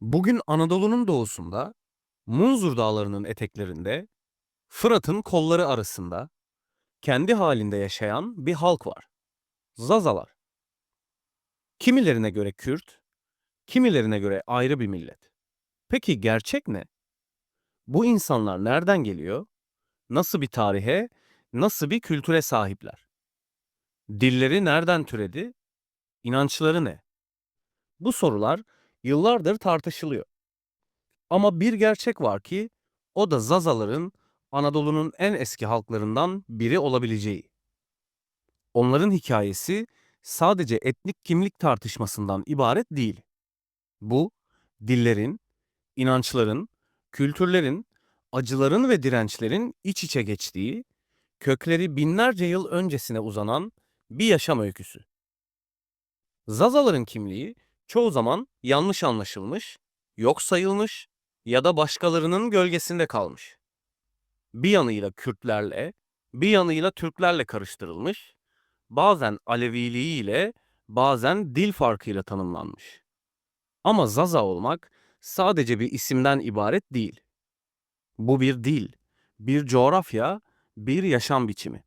Bugün Anadolu'nun doğusunda, Munzur Dağları'nın eteklerinde, Fırat'ın kolları arasında, kendi halinde yaşayan bir halk var. Zazalar. Kimilerine göre Kürt, kimilerine göre ayrı bir millet. Peki gerçek ne? Bu insanlar nereden geliyor? Nasıl bir tarihe, nasıl bir kültüre sahipler? Dilleri nereden türedi? İnançları ne? Bu sorular yıllardır tartışılıyor. Ama bir gerçek var ki o da Zazaların Anadolu'nun en eski halklarından biri olabileceği. Onların hikayesi sadece etnik kimlik tartışmasından ibaret değil. Bu, dillerin, inançların, kültürlerin, acıların ve dirençlerin iç içe geçtiği, kökleri binlerce yıl öncesine uzanan bir yaşam öyküsü. Zazaların kimliği çoğu zaman yanlış anlaşılmış, yok sayılmış ya da başkalarının gölgesinde kalmış. Bir yanıyla Kürtlerle, bir yanıyla Türklerle karıştırılmış, bazen Aleviliğiyle, bazen dil farkıyla tanımlanmış. Ama Zaza olmak sadece bir isimden ibaret değil. Bu bir dil, bir coğrafya, bir yaşam biçimi.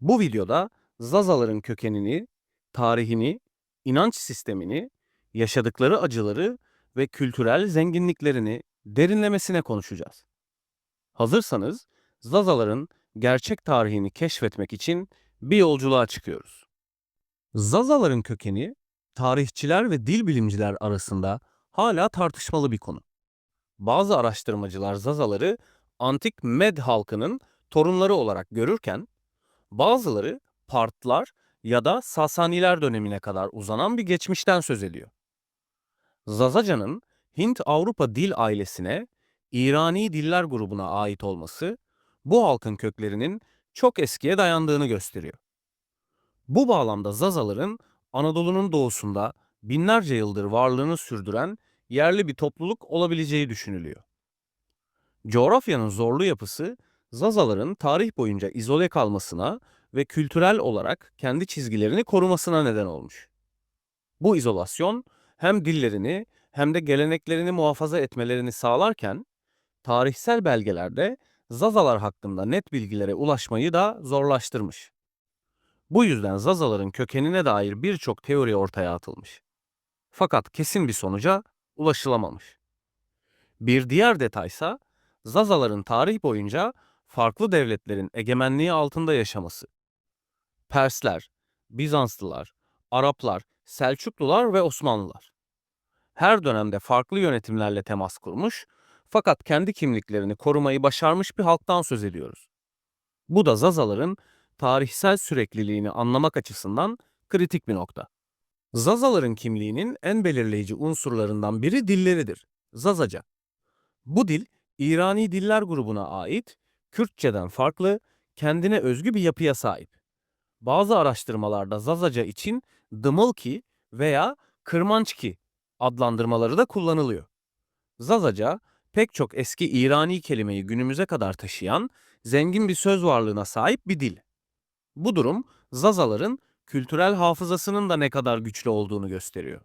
Bu videoda Zazaların kökenini, tarihini, inanç sistemini, yaşadıkları acıları ve kültürel zenginliklerini derinlemesine konuşacağız. Hazırsanız Zazaların gerçek tarihini keşfetmek için bir yolculuğa çıkıyoruz. Zazaların kökeni tarihçiler ve dil bilimciler arasında hala tartışmalı bir konu. Bazı araştırmacılar Zazaları antik Med halkının torunları olarak görürken bazıları Partlar ya da Sasaniler dönemine kadar uzanan bir geçmişten söz ediyor. Zazaca'nın Hint-Avrupa dil ailesine, İrani diller grubuna ait olması bu halkın köklerinin çok eskiye dayandığını gösteriyor. Bu bağlamda Zazaların Anadolu'nun doğusunda binlerce yıldır varlığını sürdüren yerli bir topluluk olabileceği düşünülüyor. Coğrafyanın zorlu yapısı Zazaların tarih boyunca izole kalmasına ve kültürel olarak kendi çizgilerini korumasına neden olmuş. Bu izolasyon hem dillerini hem de geleneklerini muhafaza etmelerini sağlarken tarihsel belgelerde Zazalar hakkında net bilgilere ulaşmayı da zorlaştırmış. Bu yüzden Zazaların kökenine dair birçok teori ortaya atılmış. Fakat kesin bir sonuca ulaşılamamış. Bir diğer detaysa Zazaların tarih boyunca farklı devletlerin egemenliği altında yaşaması. Persler, Bizanslılar, Araplar, Selçuklular ve Osmanlılar. Her dönemde farklı yönetimlerle temas kurmuş fakat kendi kimliklerini korumayı başarmış bir halktan söz ediyoruz. Bu da Zazaların tarihsel sürekliliğini anlamak açısından kritik bir nokta. Zazaların kimliğinin en belirleyici unsurlarından biri dilleridir. Zazaca. Bu dil, İrani diller grubuna ait, Kürtçeden farklı, kendine özgü bir yapıya sahip. Bazı araştırmalarda Zazaca için Dımılki veya Kırmançki adlandırmaları da kullanılıyor. Zazaca, pek çok eski İrani kelimeyi günümüze kadar taşıyan zengin bir söz varlığına sahip bir dil. Bu durum Zazaların kültürel hafızasının da ne kadar güçlü olduğunu gösteriyor.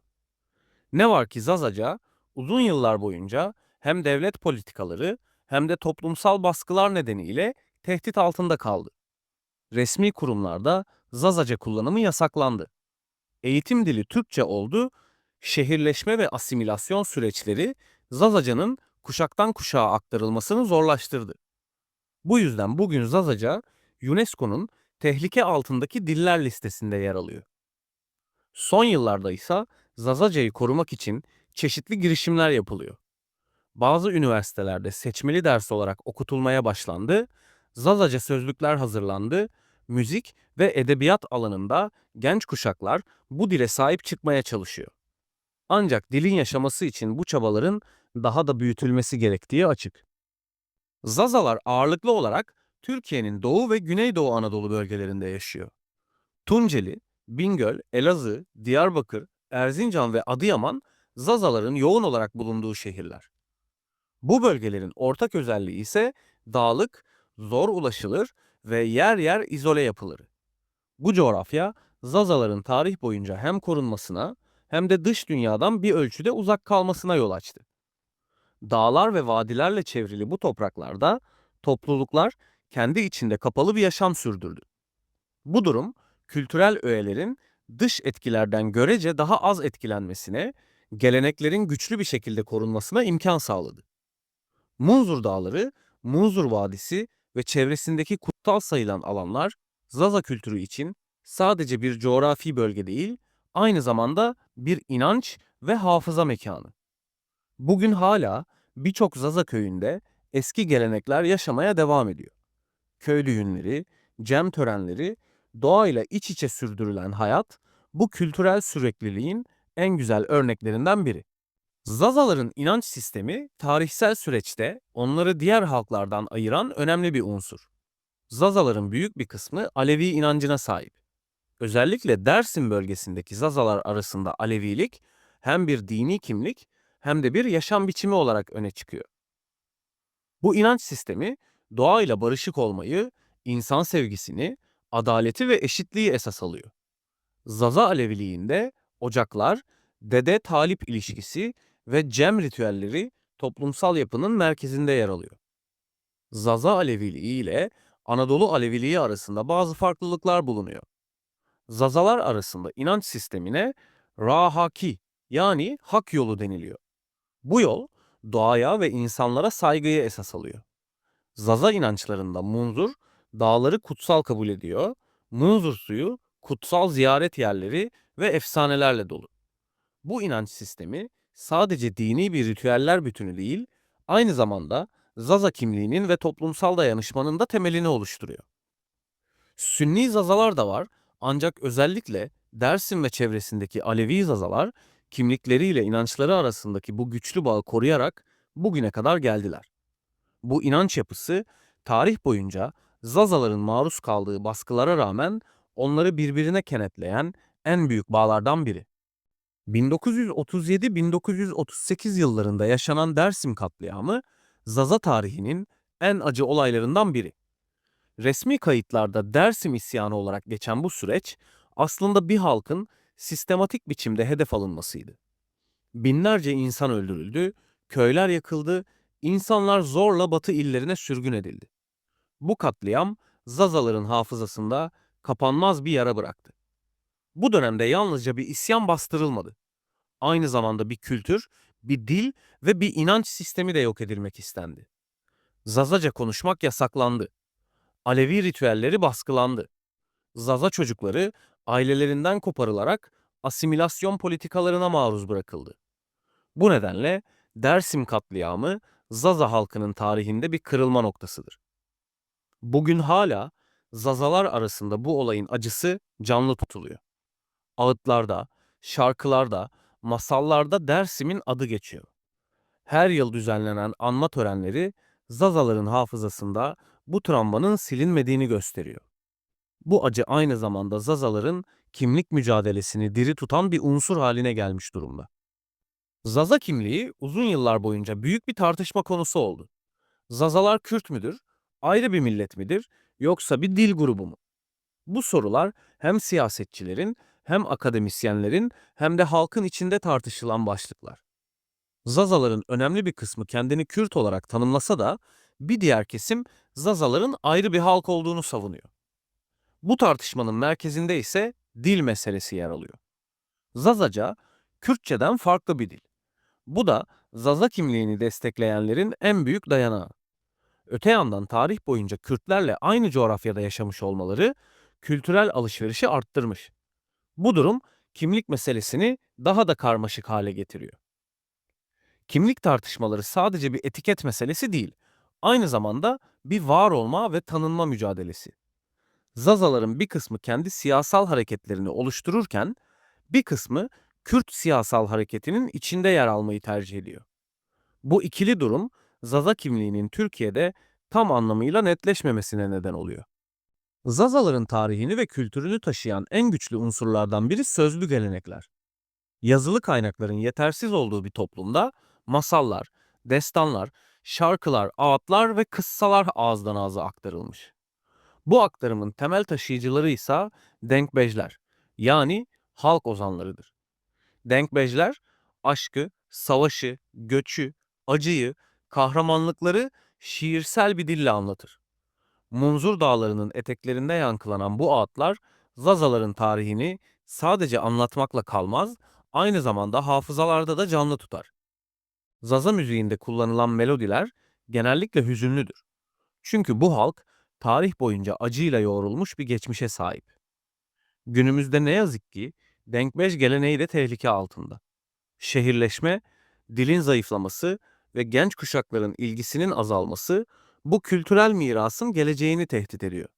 Ne var ki Zazaca uzun yıllar boyunca hem devlet politikaları hem de toplumsal baskılar nedeniyle tehdit altında kaldı. Resmi kurumlarda Zazaca kullanımı yasaklandı. Eğitim dili Türkçe oldu, şehirleşme ve asimilasyon süreçleri Zazaca'nın kuşaktan kuşağa aktarılmasını zorlaştırdı. Bu yüzden bugün Zazaca UNESCO'nun tehlike altındaki diller listesinde yer alıyor. Son yıllarda ise Zazaca'yı korumak için çeşitli girişimler yapılıyor. Bazı üniversitelerde seçmeli ders olarak okutulmaya başlandı, Zazaca sözlükler hazırlandı, müzik ve edebiyat alanında genç kuşaklar bu dile sahip çıkmaya çalışıyor. Ancak dilin yaşaması için bu çabaların daha da büyütülmesi gerektiği açık. Zazalar ağırlıklı olarak Türkiye'nin Doğu ve Güneydoğu Anadolu bölgelerinde yaşıyor. Tunceli, Bingöl, Elazığ, Diyarbakır, Erzincan ve Adıyaman Zazaların yoğun olarak bulunduğu şehirler. Bu bölgelerin ortak özelliği ise dağlık, zor ulaşılır ve yer yer izole yapıları. Bu coğrafya Zazaların tarih boyunca hem korunmasına hem de dış dünyadan bir ölçüde uzak kalmasına yol açtı. Dağlar ve vadilerle çevrili bu topraklarda topluluklar kendi içinde kapalı bir yaşam sürdürdü. Bu durum kültürel öğelerin dış etkilerden görece daha az etkilenmesine, geleneklerin güçlü bir şekilde korunmasına imkan sağladı. Munzur Dağları, Munzur Vadisi ve çevresindeki kutsal sayılan alanlar Zaza kültürü için sadece bir coğrafi bölge değil, aynı zamanda bir inanç ve hafıza mekanı. Bugün hala birçok Zaza köyünde eski gelenekler yaşamaya devam ediyor. Köy düğünleri, cem törenleri, doğayla iç içe sürdürülen hayat bu kültürel sürekliliğin en güzel örneklerinden biri. Zazaların inanç sistemi tarihsel süreçte onları diğer halklardan ayıran önemli bir unsur. Zazaların büyük bir kısmı Alevi inancına sahip. Özellikle Dersim bölgesindeki Zazalar arasında Alevilik hem bir dini kimlik hem de bir yaşam biçimi olarak öne çıkıyor. Bu inanç sistemi doğayla barışık olmayı, insan sevgisini, adaleti ve eşitliği esas alıyor. Zaza Aleviliğinde ocaklar, dede talip ilişkisi ve cem ritüelleri toplumsal yapının merkezinde yer alıyor. Zaza Aleviliği ile Anadolu Aleviliği arasında bazı farklılıklar bulunuyor. Zazalar arasında inanç sistemine Rahaki yani hak yolu deniliyor. Bu yol doğaya ve insanlara saygıyı esas alıyor. Zaza inançlarında munzur dağları kutsal kabul ediyor, munzur suyu kutsal ziyaret yerleri ve efsanelerle dolu. Bu inanç sistemi sadece dini bir ritüeller bütünü değil, aynı zamanda Zaza kimliğinin ve toplumsal dayanışmanın da temelini oluşturuyor. Sünni Zazalar da var ancak özellikle Dersim ve çevresindeki Alevi Zazalar kimlikleriyle inançları arasındaki bu güçlü bağı koruyarak bugüne kadar geldiler. Bu inanç yapısı tarih boyunca Zazaların maruz kaldığı baskılara rağmen onları birbirine kenetleyen en büyük bağlardan biri. 1937-1938 yıllarında yaşanan Dersim katliamı Zaza tarihinin en acı olaylarından biri. Resmi kayıtlarda Dersim isyanı olarak geçen bu süreç aslında bir halkın sistematik biçimde hedef alınmasıydı. Binlerce insan öldürüldü, köyler yakıldı, insanlar zorla batı illerine sürgün edildi. Bu katliam Zazaların hafızasında kapanmaz bir yara bıraktı. Bu dönemde yalnızca bir isyan bastırılmadı. Aynı zamanda bir kültür, bir dil ve bir inanç sistemi de yok edilmek istendi. Zazaca konuşmak yasaklandı. Alevi ritüelleri baskılandı. Zaza çocukları ailelerinden koparılarak asimilasyon politikalarına maruz bırakıldı. Bu nedenle Dersim katliamı Zaza halkının tarihinde bir kırılma noktasıdır. Bugün hala Zazalar arasında bu olayın acısı canlı tutuluyor. Ağıtlarda, şarkılarda, masallarda Dersim'in adı geçiyor. Her yıl düzenlenen anma törenleri Zazaların hafızasında bu travmanın silinmediğini gösteriyor. Bu acı aynı zamanda Zazaların kimlik mücadelesini diri tutan bir unsur haline gelmiş durumda. Zaza kimliği uzun yıllar boyunca büyük bir tartışma konusu oldu. Zazalar Kürt müdür, ayrı bir millet midir, yoksa bir dil grubu mu? Bu sorular hem siyasetçilerin, hem akademisyenlerin, hem de halkın içinde tartışılan başlıklar. Zazaların önemli bir kısmı kendini Kürt olarak tanımlasa da bir diğer kesim Zazaların ayrı bir halk olduğunu savunuyor. Bu tartışmanın merkezinde ise dil meselesi yer alıyor. Zazaca, Kürtçeden farklı bir dil. Bu da Zaza kimliğini destekleyenlerin en büyük dayanağı. Öte yandan tarih boyunca Kürtlerle aynı coğrafyada yaşamış olmaları kültürel alışverişi arttırmış. Bu durum kimlik meselesini daha da karmaşık hale getiriyor. Kimlik tartışmaları sadece bir etiket meselesi değil, aynı zamanda bir var olma ve tanınma mücadelesi. Zazaların bir kısmı kendi siyasal hareketlerini oluştururken bir kısmı Kürt siyasal hareketinin içinde yer almayı tercih ediyor. Bu ikili durum Zaza kimliğinin Türkiye'de tam anlamıyla netleşmemesine neden oluyor. Zazaların tarihini ve kültürünü taşıyan en güçlü unsurlardan biri sözlü gelenekler. Yazılı kaynakların yetersiz olduğu bir toplumda masallar, destanlar, şarkılar, ağıtlar ve kıssalar ağızdan ağza aktarılmış. Bu aktarımın temel taşıyıcıları ise denkbejler yani halk ozanlarıdır. Denkbejler aşkı, savaşı, göçü, acıyı, kahramanlıkları şiirsel bir dille anlatır. Munzur Dağları'nın eteklerinde yankılanan bu ağıtlar Zazaların tarihini sadece anlatmakla kalmaz, aynı zamanda hafızalarda da canlı tutar. Zaza müziğinde kullanılan melodiler genellikle hüzünlüdür. Çünkü bu halk tarih boyunca acıyla yoğrulmuş bir geçmişe sahip. Günümüzde ne yazık ki denkbeş geleneği de tehlike altında. Şehirleşme, dilin zayıflaması ve genç kuşakların ilgisinin azalması bu kültürel mirasın geleceğini tehdit ediyor.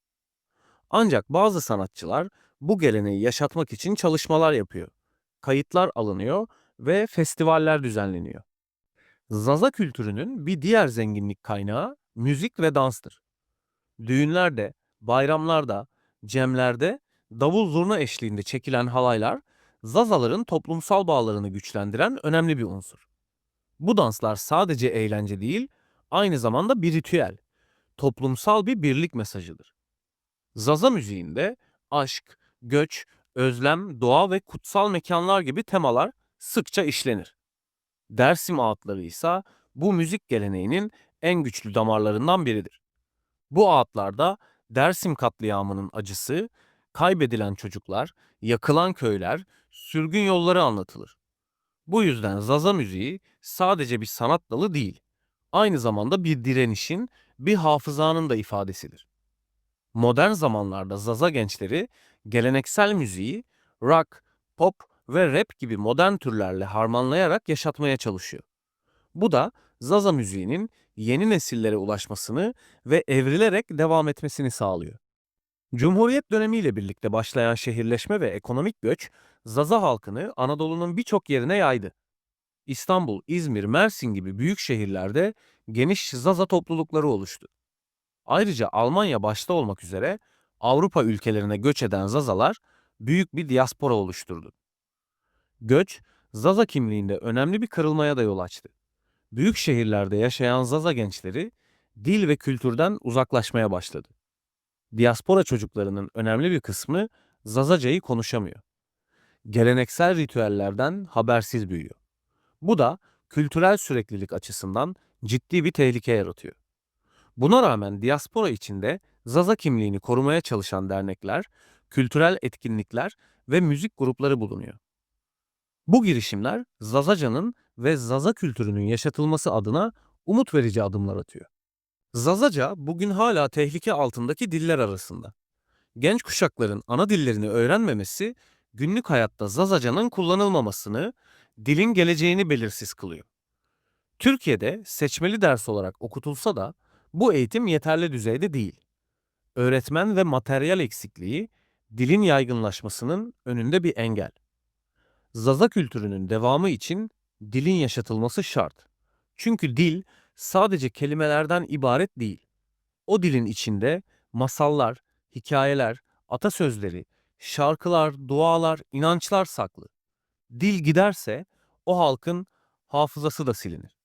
Ancak bazı sanatçılar bu geleneği yaşatmak için çalışmalar yapıyor. Kayıtlar alınıyor ve festivaller düzenleniyor. Zaza kültürünün bir diğer zenginlik kaynağı müzik ve danstır. Düğünlerde, bayramlarda, cemlerde davul zurna eşliğinde çekilen halaylar Zazaların toplumsal bağlarını güçlendiren önemli bir unsur. Bu danslar sadece eğlence değil, aynı zamanda bir ritüel, toplumsal bir birlik mesajıdır. Zaza müziğinde aşk, göç, özlem, doğa ve kutsal mekanlar gibi temalar sıkça işlenir. Dersim ağıtları ise bu müzik geleneğinin en güçlü damarlarından biridir. Bu ağıtlarda Dersim katliamının acısı, kaybedilen çocuklar, yakılan köyler, sürgün yolları anlatılır. Bu yüzden Zaza müziği sadece bir sanat dalı değil, aynı zamanda bir direnişin, bir hafızanın da ifadesidir. Modern zamanlarda Zaza gençleri geleneksel müziği rock, pop ve rap gibi modern türlerle harmanlayarak yaşatmaya çalışıyor. Bu da Zaza müziğinin yeni nesillere ulaşmasını ve evrilerek devam etmesini sağlıyor. Cumhuriyet dönemiyle birlikte başlayan şehirleşme ve ekonomik göç, Zaza halkını Anadolu'nun birçok yerine yaydı. İstanbul, İzmir, Mersin gibi büyük şehirlerde geniş Zaza toplulukları oluştu. Ayrıca Almanya başta olmak üzere Avrupa ülkelerine göç eden Zazalar büyük bir diaspora oluşturdu. Göç, Zaza kimliğinde önemli bir kırılmaya da yol açtı. Büyük şehirlerde yaşayan Zaza gençleri dil ve kültürden uzaklaşmaya başladı. Diaspora çocuklarının önemli bir kısmı Zazacayı konuşamıyor. Geleneksel ritüellerden habersiz büyüyor. Bu da kültürel süreklilik açısından ciddi bir tehlike yaratıyor. Buna rağmen diaspora içinde Zaza kimliğini korumaya çalışan dernekler, kültürel etkinlikler ve müzik grupları bulunuyor. Bu girişimler Zazaca'nın ve Zaza kültürünün yaşatılması adına umut verici adımlar atıyor. Zazaca bugün hala tehlike altındaki diller arasında. Genç kuşakların ana dillerini öğrenmemesi günlük hayatta Zazaca'nın kullanılmamasını, dilin geleceğini belirsiz kılıyor. Türkiye'de seçmeli ders olarak okutulsa da bu eğitim yeterli düzeyde değil. Öğretmen ve materyal eksikliği dilin yaygınlaşmasının önünde bir engel. Zaza kültürünün devamı için dilin yaşatılması şart. Çünkü dil sadece kelimelerden ibaret değil. O dilin içinde masallar, hikayeler, atasözleri, şarkılar, dualar, inançlar saklı. Dil giderse o halkın hafızası da silinir.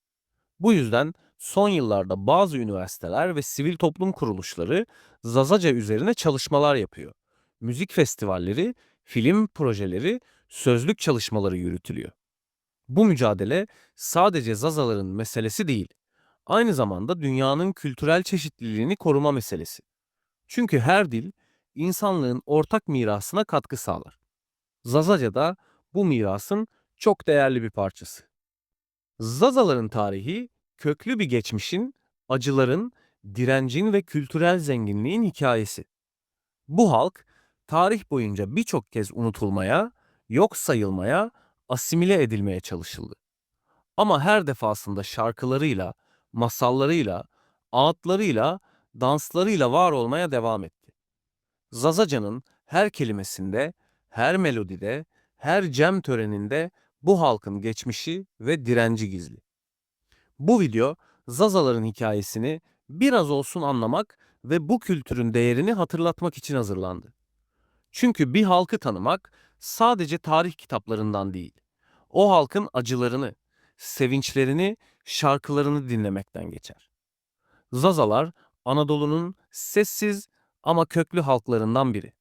Bu yüzden son yıllarda bazı üniversiteler ve sivil toplum kuruluşları Zazaca üzerine çalışmalar yapıyor. Müzik festivalleri, film projeleri, sözlük çalışmaları yürütülüyor. Bu mücadele sadece Zazaların meselesi değil, aynı zamanda dünyanın kültürel çeşitliliğini koruma meselesi. Çünkü her dil insanlığın ortak mirasına katkı sağlar. Zazaca da bu mirasın çok değerli bir parçası. Zazaların tarihi köklü bir geçmişin, acıların, direncin ve kültürel zenginliğin hikayesi. Bu halk tarih boyunca birçok kez unutulmaya, yok sayılmaya, asimile edilmeye çalışıldı. Ama her defasında şarkılarıyla, masallarıyla, ağıtlarıyla, danslarıyla var olmaya devam etti. Zazaca'nın her kelimesinde, her melodide, her cem töreninde bu halkın geçmişi ve direnci gizli. Bu video Zazaların hikayesini biraz olsun anlamak ve bu kültürün değerini hatırlatmak için hazırlandı. Çünkü bir halkı tanımak sadece tarih kitaplarından değil, o halkın acılarını, sevinçlerini, şarkılarını dinlemekten geçer. Zazalar Anadolu'nun sessiz ama köklü halklarından biri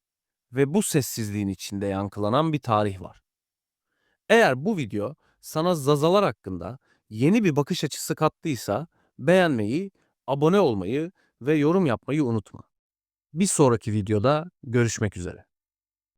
ve bu sessizliğin içinde yankılanan bir tarih var. Eğer bu video sana Zazalar hakkında yeni bir bakış açısı kattıysa beğenmeyi, abone olmayı ve yorum yapmayı unutma. Bir sonraki videoda görüşmek üzere.